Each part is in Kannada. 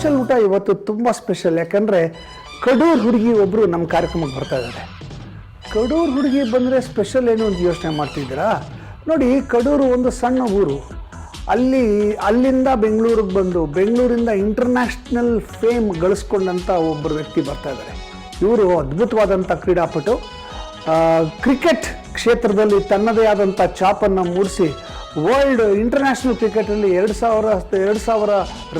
ಸ್ಪೆಷಲ್ ಊಟ ಇವತ್ತು ತುಂಬ ಸ್ಪೆಷಲ್, ಯಾಕಂದರೆ ಕಡೂರು ಹುಡುಗಿ ಒಬ್ಬರು ನಮ್ಮ ಕಾರ್ಯಕ್ರಮಕ್ಕೆ ಬರ್ತಾ ಇದ್ದಾರೆ ಕಡೂರು ಹುಡುಗಿ ಬಂದರೆ ಸ್ಪೆಷಲ್ ಏನು ಒಂದು ಯೋಚನೆ ಮಾಡ್ತಿದ್ದೀರಾ? ನೋಡಿ, ಕಡೂರು ಒಂದು ಸಣ್ಣ ಊರು. ಅಲ್ಲಿ, ಅಲ್ಲಿಂದ ಬೆಂಗಳೂರಿಗೆ ಬಂದು, ಬೆಂಗಳೂರಿಂದ ಇಂಟರ್ನ್ಯಾಷನಲ್ ಫೇಮ್ ಗಳಿಸ್ಕೊಂಡಂಥ ಒಬ್ಬರು ವ್ಯಕ್ತಿ ಬರ್ತಾ ಇದ್ದಾರೆ ಇವರು ಅದ್ಭುತವಾದಂಥ ಕ್ರೀಡಾಪಟು. ಕ್ರಿಕೆಟ್ ಕ್ಷೇತ್ರದಲ್ಲಿ ತನ್ನದೇ ಆದಂಥ ಚಾಪನ್ನು ಮೂಡಿಸಿ ವರ್ಲ್ಡ್ ಇಂಟರ್ನ್ಯಾಷನಲ್ ಕ್ರಿಕೆಟಲ್ಲಿ ಎರಡು ಸಾವಿರ ಎರಡು ಸಾವಿರ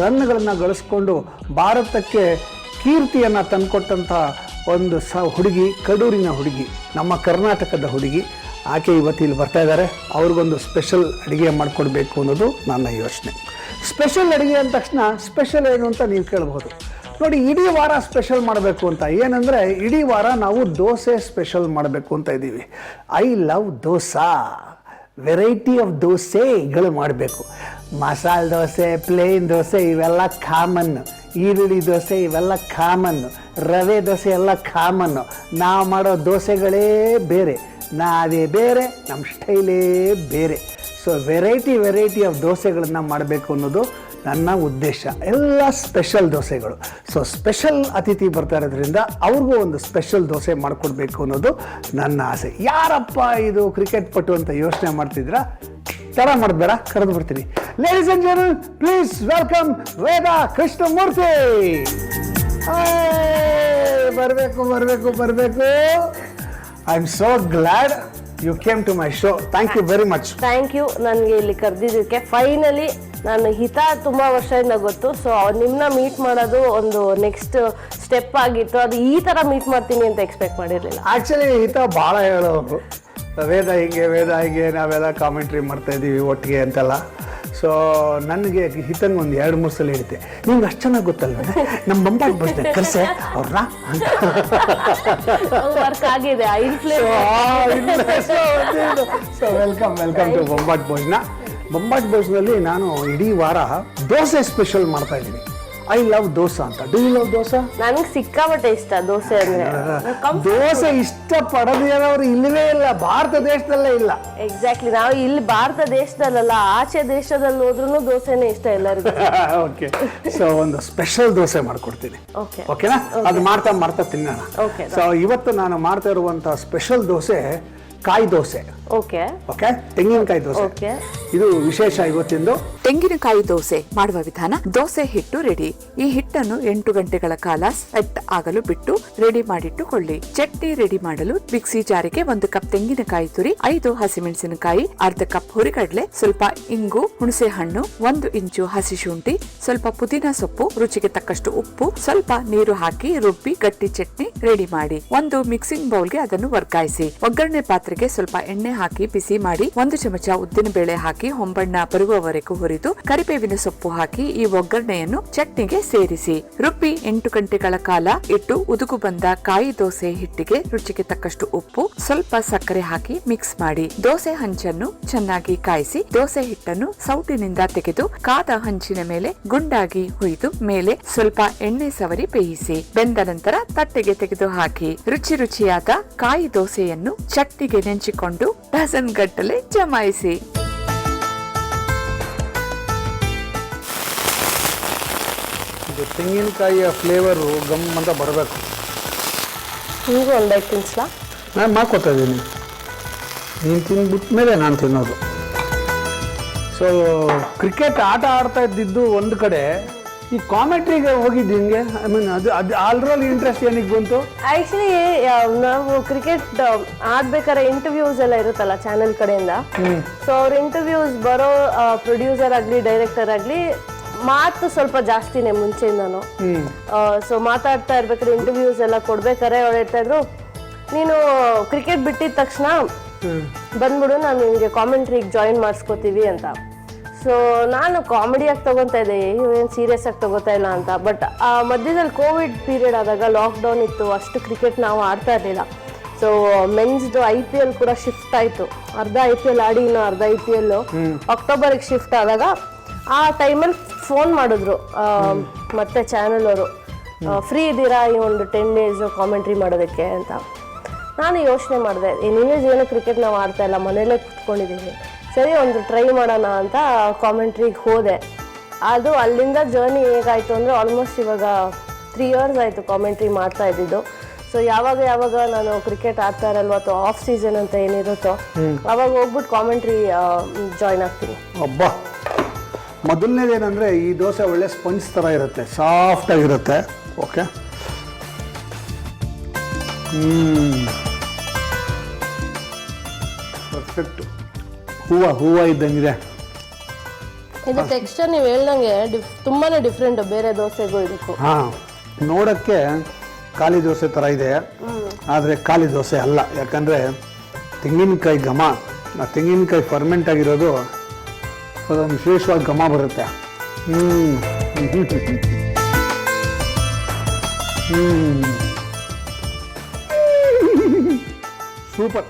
ರನ್ಗಳನ್ನು ಗಳಿಸ್ಕೊಂಡು ಭಾರತಕ್ಕೆ ಕೀರ್ತಿಯನ್ನು ತಂದುಕೊಟ್ಟಂಥ ಒಂದು ಸ ಹುಡುಗಿ, ಕಡೂರಿನ ಹುಡುಗಿ, ನಮ್ಮ ಕರ್ನಾಟಕದ ಹುಡುಗಿ. ಆಕೆ ಇವತ್ತು ಇಲ್ಲಿ ಬರ್ತಾ ಇದ್ದಾರೆ. ಅವ್ರಿಗೊಂದು ಸ್ಪೆಷಲ್ ಅಡುಗೆ ಮಾಡಿಕೊಡ್ಬೇಕು ಅನ್ನೋದು ನನ್ನ ಯೋಚನೆ. ಸ್ಪೆಷಲ್ ಅಡುಗೆ ಅಂದ ತಕ್ಷಣ ಸ್ಪೆಷಲ್ ಏನು ಅಂತ ನೀವು ಕೇಳ್ಬೋದು ನೋಡಿ, ಇಡೀ ವಾರ ಸ್ಪೆಷಲ್ ಮಾಡಬೇಕು ಅಂತ. ಏನಂದರೆ, ಇಡೀ ವಾರ ನಾವು ದೋಸೆ ಸ್ಪೆಷಲ್ ಮಾಡಬೇಕು ಅಂತ ಇದ್ದೀವಿ. I love dosa. Variety of ದೋಸೆಗಳು ಮಾಡಬೇಕು. ಮಸಾಲೆ ದೋಸೆ ಪ್ಲೇನ್ ದೋಸೆ, ಇವೆಲ್ಲ ಕಾಮನ್ ಈರುಳ್ಳಿ ದೋಸೆ, ಇವೆಲ್ಲ ಕಾಮನ್ ರವೆ ದೋಸೆ ಎಲ್ಲ ಕಾಮನ್ನು ನಾವು ಮಾಡೋ ದೋಸೆಗಳೇ ಬೇರೆ. ನಾವೇ ಬೇರೆ ನಮ್ಮ ಸ್ಟೈಲೇ ಬೇರೆ. ಸೊ ವೆರೈಟಿ ವೆರೈಟಿ ಆಫ್ ದೋಸೆಗಳನ್ನು ಮಾಡಬೇಕು ಅನ್ನೋದು ನನ್ನ ಉದ್ದೇಶ ಎಲ್ಲ ಸ್ಪೆಷಲ್ ದೋಸೆಗಳು. ಸೊ ಸ್ಪೆಷಲ್ ಅತಿಥಿ ಬರ್ತಾ ಇರೋದ್ರಿಂದ ಅವ್ರಿಗೂ ಒಂದು ಸ್ಪೆಷಲ್ ದೋಸೆ ಮಾಡಿಕೊಡ್ಬೇಕು ಅನ್ನೋದು ನನ್ನ ಆಸೆ. ಯಾರಪ್ಪ ಇದು ಕ್ರಿಕೆಟ್ ಪಟು ಅಂತ ಯೋಚನೆ ಮಾಡ್ತಿದ್ದೀರಾ? ತರ ಮಾಡಬೇಡ, ಕರೆದು ಬರ್ತೀನಿ. ಲೇಡೀಸ್ ಅಂಡ್ ಜನ ಪ್ಲೀಸ್ ವೆಲ್ಕಮ್ ವೇದ ಕೃಷ್ಣಮೂರ್ತಿ. ಬರಬೇಕು ಬರಬೇಕು ಬರಬೇಕು. I am so glad you came to my show thank you very much thank you ನನಗೆ ಇಲ್ಲಿ ಕರೆದಿದ್ದಕ್ಕೆ. ಫೈನಲಿ ನಾನು ಹಿತ ತುಂಬ ವರ್ಷದಿಂದ ಗೊತ್ತು. ಸೊ ನಿಮ್ಮನ್ನ ಮೀಟ್ ಮಾಡೋದು ಒಂದು ನೆಕ್ಸ್ಟ್ ಸ್ಟೆಪ್ ಆಗಿತ್ತು. ಅದು ಈ ಥರ ಮೀಟ್ ಮಾಡ್ತೀನಿ ಅಂತ ಎಕ್ಸ್ಪೆಕ್ಟ್ ಮಾಡಿರಲಿಲ್ಲ. ಆ್ಯಕ್ಚುಲಿ ಹಿತ ಭಾಳ ಹೇಳೋರು. ವೇದ ಹಿಂಗೆ ವೇದ ಹಿಂಗೆ ನಾವೆಲ್ಲ ಕಾಮೆಂಟ್ರಿ ಮಾಡ್ತಾ ಇದ್ದೀವಿ ಒಟ್ಟಿಗೆ ಅಂತೆಲ್ಲ. ಸೊ ನನಗೆ ಹಿತಂಗೆ ಒಂದು ಎರಡು ಮೂರು ಸಲ ಹೇಳಿದ್ದೆ. ನಿಮ್ಗೆ ಅಷ್ಟು ಚೆನ್ನಾಗಿ ಗೊತ್ತಲ್ವ? ನಮ್ಮ ಬಂಬಾಟ್ ಬರ್ತೇನೆ ಕರ್ಸೆ? ಅವ್ರನ್ನ ಅಂತ. Influence so welcome welcome to Bombat ಬಾಯ್ಸ್ನ Bombat ಬಾಯ್ಸ್ನಲ್ಲಿ ನಾನು ಇಡೀ ವಾರ ದೋಸೆ ಸ್ಪೆಷಲ್ ಮಾಡ್ತಾ ಇದ್ದೀನಿ. ಐ ಲವ್ ದೋಸಾ ಅಂತ. ಡೂ ಯು ಲವ್ ದೋಸಾ ನನಗೆ ಸಿಕ್ಕಾಪಟ್ಟೆ ಇಷ್ಟ ದೋಸೆ ಅಂದ್ರೆ. ದೋಸೆ ಇಷ್ಟ ಪಡದಿರೋರು ಇಲ್ಲವೇ ಇಲ್ಲ ಭಾರತ ದೇಶದಲ್ಲೇ ಇಲ್ಲ. ಎಕ್ಸಾಕ್ಟ್ಲಿ ನಾವು ಇಲ್ಲಿ ಭಾರತ ದೇಶದಲ್ಲಲ್ಲ ಆಚೆ ದೇಶದಲ್ಲಿ ಹೋದ್ರೂ ದೋಸೆನೇ ಇಷ್ಟ ಎಲ್ಲರಿಗೂ. ಓಕೆ ಸೊ ಒಂದು ಸ್ಪೆಷಲ್ ದೋಸೆ ಮಾಡ್ಕೊಡ್ತೀನಿ. ಓಕೆ ಓಕೆನಾ ಅದು ಮಾಡ್ತಾ ಮಾಡ್ತಾ ತಿನ್ನೋಣ. ಓಕೆ ಸೊ ಇವತ್ತು ನಾನು ಮಾಡ್ತಾ ಇರುವಂತ ಸ್ಪೆಷಲ್ ದೋಸೆ ಕಾಯಿ ದೋಸೆ. ಓಕೆ. ಓಕೆ? ತೆಂಗಿನಕಾಯಿ ದೋಸೆ. ಓಕೆ. ಇದು ವಿಶೇಷ ಇವತ್ತಿಂದು. ತೆಂಗಿನಕಾಯಿ ದೋಸೆ ಮಾಡುವ ವಿಧಾನ ದೋಸೆ ಹಿಟ್ಟು ರೆಡಿ. ಈ ಹಿಟ್ಟನ್ನು ಎಂಟು ಗಂಟೆಗಳ ಕಾಲ ಸೆಟ್ ಆಗಲು ಬಿಟ್ಟು ರೆಡಿ ಮಾಡಿಟ್ಟುಕೊಳ್ಳಿ. ಚಟ್ನಿ ರೆಡಿ ಮಾಡಲು ಮಿಕ್ಸಿ ಜಾರಿಗೆ ಒಂದು ಕಪ್ ತೆಂಗಿನಕಾಯಿ ತುರಿ ಐದು ಹಸಿಮೆಣಸಿನಕಾಯಿ ಅರ್ಧ ಕಪ್ ಹುರಿಗಡಲೆ ಸ್ವಲ್ಪ ಇಂಗು ಹುಣಸೆ ಹಣ್ಣು ಒಂದು ಇಂಚು ಹಸಿ ಶುಂಠಿ ಸ್ವಲ್ಪ ಪುದೀನ ಸೊಪ್ಪು ರುಚಿಗೆ ತಕ್ಕಷ್ಟು ಉಪ್ಪು ಸ್ವಲ್ಪ ನೀರು ಹಾಕಿ ರುಬ್ಬಿ ಗಟ್ಟಿ ಚಟ್ನಿ ರೆಡಿ ಮಾಡಿ. ಒಂದು ಮಿಕ್ಸಿಂಗ್ ಬೌಲ್ಗೆ ಅದನ್ನು ವರ್ಗಾಯಿಸಿ. ಒಗ್ಗರಣೆ ಪಾತ್ರೆಗೆ ಸ್ವಲ್ಪ ಎಣ್ಣೆ ಹಾಕಿ ಬಿಸಿ ಮಾಡಿ ಒಂದು ಚಮಚ ಉದ್ದಿನ ಬೇಳೆ ಹಾಕಿ, ಹೊಂಬಣ್ಣ ಬರುವವರೆಗೂ ಹುರಿದು, ಕರಿಬೇವಿನ ಸೊಪ್ಪು ಹಾಕಿ ಈ ಒಗ್ಗರಣೆಯನ್ನು ಚಟ್ನಿಗೆ ಸೇರಿಸಿ. ರುಬ್ಬಿ ಎಂಟು ಗಂಟೆಗಳ ಕಾಲ ಇಟ್ಟು ಉದುಗು ಬಂದ ಕಾಯಿ ದೋಸೆ ಹಿಟ್ಟಿಗೆ ರುಚಿಗೆ ತಕ್ಕಷ್ಟು ಉಪ್ಪು, ಸ್ವಲ್ಪ ಸಕ್ಕರೆ ಹಾಕಿ ಮಿಕ್ಸ್ ಮಾಡಿ. ದೋಸೆ ಹಂಚನ್ನು ಚೆನ್ನಾಗಿ ಕಾಯಿಸಿ, ದೋಸೆ ಹಿಟ್ಟನ್ನು ಸೌಟಿನಿಂದ ತೆಗೆದು ಕಾದ ಹಂಚಿನ ಮೇಲೆ ಗುಂಡಾಗಿ ಹುಯ್ದು ಮೇಲೆ ಸ್ವಲ್ಪ ಎಣ್ಣೆ ಸವರಿ ಬೇಯಿಸಿ. ಬೆಂದ ನಂತರ ತಟ್ಟೆಗೆ ತೆಗೆದು ಹಾಕಿ. ರುಚಿ ರುಚಿಯಾದ ಕಾಯಿ ದೋಸೆಯನ್ನು ಚಟ್ನಿಗೆ ನೆಂಚಿಕೊಂಡು ಡಜನ್ ಗಟ್ಟಲೆ ಜಮಾಯಿಸಿ. ಇದು ತೆಂಗಿನಕಾಯಿಯ ಫ್ಲೇವರು ಗಮ್ ಅಂತ ಬರಬೇಕು. ಈಗ ಒಂದು ತಿನ್ಸ್ಲಾ? ನಾನು ಮಾಡ್ಕೊತಾ ಇದ್ದೀನಿ. ನೀನು ತಿಂದ್ಬಿಟ್ಟ ಮೇಲೆ ನಾನು ತಿನ್ನೋದು. ಸೊ ಕ್ರಿಕೆಟ್ ಆಟ ಆಡ್ತಾ ಇದ್ದಿದ್ದು ಒಂದು ಕಡೆ ಈ ಕಾಮೆಂಟ್ರಿಗೆ ಹೋಗಿದ್ದು ಹಿಂಗೆ? ಐ ಮೀನ್ ಅದು ಅದು ಆಲ್ರಲ್ಲಿ ಇಂಟ್ರೆಸ್ಟ್ ಏನಕ್ಕೆ ಬಂತು? ಆಕ್ಚುಲಿ ನಾವು ಕ್ರಿಕೆಟ್ ಆಡ್ಬೇಕಾದ್ರೆ ಇಂಟರ್ವ್ಯೂಸ್ ಎಲ್ಲ ಇರುತ್ತಲ್ಲ ಚಾನೆಲ್ ಕಡೆಯಿಂದ. ಸೊ ಅವ್ರ ಇಂಟರ್ವ್ಯೂಸ್ ಬರೋ ಪ್ರೊಡ್ಯೂಸರ್ ಆಗಲಿ ಡೈರೆಕ್ಟರ್ ಆಗಲಿ ಮಾತು ಸ್ವಲ್ಪ ಜಾಸ್ತಿನೇ ಮುಂಚೆಯಿಂದನು. ಸೊ ಮಾತಾಡ್ತಾ ಇರ್ಬೇಕಾದ್ರೆ ಇಂಟರ್ವ್ಯೂಸ್ ಎಲ್ಲ ಕೊಡ್ಬೇಕಾದ್ರೆ ಅವ್ರು ಹೇಳ್ತಾ ಇದ್ರು. ನೀನು ಕ್ರಿಕೆಟ್ ಬಿಟ್ಟಿದ ತಕ್ಷಣ ಬಂದ್ಬಿಡು ನಾನು ನಿಮಗೆ ಕಾಮೆಂಟ್ರಿಗೆ ಜಾಯಿನ್ ಮಾಡಿಸ್ಕೋತೀವಿ ಅಂತ. ಸೊ ನಾನು ಕಾಮಿಡಿಯಾಗಿ ತೊಗೊತಾ ಇದ್ದೆ. ಏನು ಸೀರಿಯಸ್ ಆಗಿ ತಗೋತಾ ಇಲ್ಲ ಅಂತ. ಬಟ್ ಆ ಮಧ್ಯದಲ್ಲಿ ಕೋವಿಡ್ ಪೀರಿಯಡ್ ಆದಾಗ ಲಾಕ್ಡೌನ್ ಇತ್ತು. ಅಷ್ಟು ಕ್ರಿಕೆಟ್ ನಾವು ಆಡ್ತಾ ಇರಲಿಲ್ಲ. ಸೊ ಮೆನ್ಸ್ದು ಐ ಪಿ ಎಲ್ ಕೂಡ ಶಿಫ್ಟ್ ಆಯಿತು. ಅರ್ಧ ಐ ಪಿ ಎಲ್ ಆಡಿ ಇನ್ನು ಅರ್ಧ ಐ ಪಿ ಎಲ್ ಅಕ್ಟೋಬರ್ಗೆ ಶಿಫ್ಟ್ ಆದಾಗ ಆ ಟೈಮಲ್ಲಿ ಫೋನ್ ಮಾಡಿದ್ರು. ಮತ್ತೆ ಚಾನೆಲ್ ಅವರು. ಫ್ರೀ ಇದ್ದೀರಾ? ಈ ಒಂದು ಟೆನ್ ಡೇಸ್ ಕಾಮೆಂಟ್ರಿ ಮಾಡೋದಕ್ಕೆ ಅಂತ. ನಾನು ಯೋಚನೆ ಮಾಡಿದೆ. ಇನ್ನೇನು ಏನು ಕ್ರಿಕೆಟ್ ನಾವು ಆಡ್ತಾ ಇಲ್ಲ. ಮನೇಲೇ ಕುತ್ಕೊಂಡಿದ್ದೀವಿ ಸರಿ ಒಂದು ಟ್ರೈ ಮಾಡೋಣ ಅಂತ ಕಾಮೆಂಟ್ರಿಗೆ ಹೋದೆ. ಅದು ಅಲ್ಲಿಂದ ಜರ್ನಿ ಹೇಗಾಯಿತು ಅಂದರೆ ಆಲ್ಮೋಸ್ಟ್ ಇವಾಗ ತ್ರೀ ಇಯರ್ಸ್ ಆಯಿತು ಕಾಮೆಂಟ್ರಿ ಮಾಡ್ತಾ ಇದ್ದಿದ್ದು. ಸೊ ಯಾವಾಗ ಯಾವಾಗ ನಾನು ಕ್ರಿಕೆಟ್ ಆಡ್ತಾ ಇರಲ್ವ ಅಥವಾ ಆಫ್ ಸೀಸನ್ ಅಂತ ಏನಿರುತ್ತೋ ಅವಾಗ ಹೋಗ್ಬಿಟ್ಟು ಕಾಮೆಂಟ್ರಿ ಜಾಯ್ನ್ ಆಗ್ತೀನಿ. ಒಬ್ಬ ಮೊದಲನೇದೇನಂದರೆ ಈ ದೋಸೆ ಒಳ್ಳೆ ಸ್ಪಂಜ್ ಥರ ಇರುತ್ತೆ ಸಾಫ್ಟ್ ಆಗಿರುತ್ತೆ ಓಕೆ ಹ್ಞೂ ಪರ್ಫೆಕ್ಟು ಹೂವು ಹೂವ ಇದ್ದಂಗಿದೆ. ಇದು ಟೆಕ್ಸ್ಚರ್ ನೀವು ಹೇಳ್ದಂಗೆ ಡಿಫ್ ತುಂಬಾ ಡಿಫ್ರೆಂಟ್ ಬೇರೆ ದೋಸೆಗೂ ಇದಕ್ಕೂ. ಹಾಂ ನೋಡೋಕ್ಕೆ ಖಾಲಿ ದೋಸೆ ಥರ ಇದೆ. ಆದರೆ ಖಾಲಿ ದೋಸೆ ಅಲ್ಲ. ಯಾಕಂದರೆ ತೆಂಗಿನಕಾಯಿ ಘಮ ಆ ತೆಂಗಿನಕಾಯಿ ಫರ್ಮೆಂಟ್ ಆಗಿರೋದು ಅದೊಂದು ವಿಶೇಷವಾಗಿ ಘಮ ಬರುತ್ತೆ. ಹ್ಞೂ ಹ್ಞೂ ಸೂಪರ್.